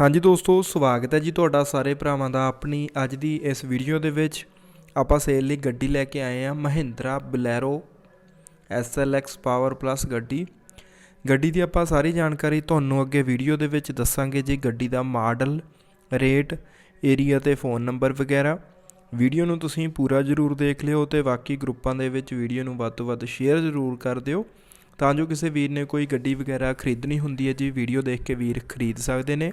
ਹਾਂਜੀ ਦੋਸਤੋ, ਸਵਾਗਤ ਹੈ ਜੀ ਤੁਹਾਡਾ ਸਾਰੇ ਭਰਾਵਾਂ ਦਾ ਆਪਣੀ ਅੱਜ ਦੀ ਇਸ ਵੀਡੀਓ ਦੇ ਵਿੱਚ। ਆਪਾਂ ਸੇਲ ਲਈ ਗੱਡੀ ਲੈ ਕੇ ਆਏ ਹਾਂ Mahindra Bolero SLX power plus ਗੱਡੀ। ਗੱਡੀ ਦੀ ਆਪਾਂ ਸਾਰੀ ਜਾਣਕਾਰੀ ਤੁਹਾਨੂੰ ਅੱਗੇ ਵੀਡੀਓ ਦੇ ਵਿੱਚ ਦੱਸਾਂਗੇ ਜੀ, ਗੱਡੀ ਦਾ ਮਾਡਲ, ਰੇਟ ਏਰੀਆ ਤੇ ਫੋਨ ਨੰਬਰ ਵਗੈਰਾ। ਵੀਡੀਓ ਨੂੰ ਤੁਸੀਂ ਪੂਰਾ ਜ਼ਰੂਰ ਦੇਖ ਲਿਓ ਤੇ ਬਾਕੀ ਗਰੁੱਪਾਂ ਦੇ ਵਿੱਚ ਵੀਡੀਓ ਨੂੰ ਵੱਧ ਤੋਂ ਵੱਧ ਸ਼ੇਅਰ ਜ਼ਰੂਰ ਕਰ ਦਿਓ। ਤਾਂ ਜੋ ਕਿਸੇ ਵੀਰ ਨੇ ਕੋਈ ਗੱਡੀ ਵਗੈਰਾ ਖਰੀਦਣੀ ਹੁੰਦੀ ਹੈ ਜੀ ਵੀਡੀਓ ਦੇਖ ਕੇ ਵੀਰ ਖਰੀਦ ਸਕਦੇ ਨੇ।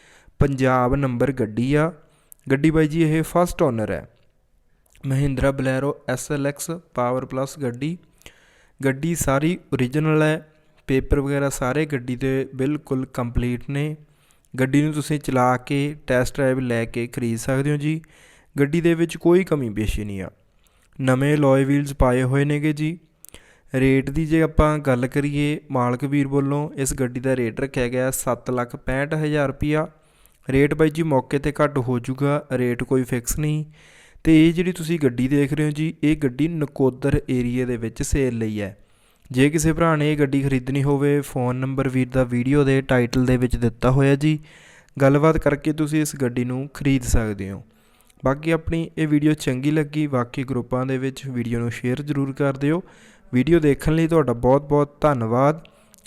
ਪੰਜਾਬ ਨੰਬਰ ਗੱਡੀ ਆ। ਗੱਡੀ ਬਾਈ ਜੀ, ਇਹ ਫਸਟ ਓਨਰ ਹੈ। Mahindra Bolero X power plus ਗੱਡੀ। ਗੱਡੀ ਸਾਰੀ ਓਰੀਜਨਲ ਹੈ। ਪੇਪਰ ਵਗੈਰਾ ਸਾਰੇ ਗੱਡੀ ਦੇ ਬਿਲਕੁਲ ਕੰਪਲੀਟ ਨੇ। ਗੱਡੀ ਨੂੰ ਤੁਸੀਂ ਚਲਾ ਕੇ ਟੈਸਟ ਡਰਾਈਵ ਲੈ ਕੇ ਖਰੀਦ ਸਕਦੇ ਹੋ ਜੀ। ਗੱਡੀ ਦੇ ਵਿੱਚ ਕੋਈ ਕਮੀ ਪੇਸ਼ੀ ਨਹੀਂ ਆ। ਨਵੇਂ ਲੋਏ ਵੀਲਸ ਪਾਏ ਹੋਏ ਨੇਗੇ ਜੀ। ਰੇਟ ਦੀ ਜੇ ਆਪਾਂ ਗੱਲ ਕਰੀਏ, ਮਾਲਕ ਵੀਰ ਵੱਲੋਂ ਇਸ ਗੱਡੀ ਦਾ ਰੇਟ ਰੱਖਿਆ ਗਿਆ 765000 ਰੁਪਿਆ ਰੇਟ ਬਾਈ ਜੀ ਮੌਕੇ ਤੇ ਘੱਟ ਹੋ ਜਾਊਗਾ ਰੇਟ ਕੋਈ ਫਿਕਸ ਨਹੀਂ। ਤੇ ਇਹ ਜਿਹੜੀ ਤੁਸੀਂ ਗੱਡੀ ਦੇਖ ਰਹੇ ਹੋ ਜੀ, ਇਹ ਗੱਡੀ ਨਕੋਦਰ ਏਰੀਆ ਦੇ ਵਿੱਚ ਸੇਲ ਲਈ ਹੈ। ਜੇ ਕਿਸੇ ਭਰਾ ਨੇ ਇਹ ਗੱਡੀ ਖਰੀਦਣੀ ਹੋਵੇ, ਫੋਨ ਨੰਬਰ ਵੀਰ ਦਾ ਵੀਡੀਓ ਦੇ ਟਾਈਟਲ ਦੇ ਵਿੱਚ ਦਿੱਤਾ ਹੋਇਆ ਜੀ। ਗੱਲਬਾਤ ਕਰਕੇ ਤੁਸੀਂ ਇਸ ਗੱਡੀ ਨੂੰ ਖਰੀਦ ਸਕਦੇ ਹੋ। ਬਾਕੀ ਆਪਣੀ ਇਹ ਵੀਡੀਓ ਚੰਗੀ ਲੱਗੀ, ਬਾਕੀ ਗਰੁੱਪਾਂ ਦੇ ਵਿੱਚ ਵੀਡੀਓ ਨੂੰ ਸ਼ੇਅਰ ਜ਼ਰੂਰ ਕਰ ਦਿਓ। ਵੀਡੀਓ ਦੇਖਣ ਲਈ ਤੁਹਾਡਾ ਬਹੁਤ-ਬਹੁਤ ਧੰਨਵਾਦ।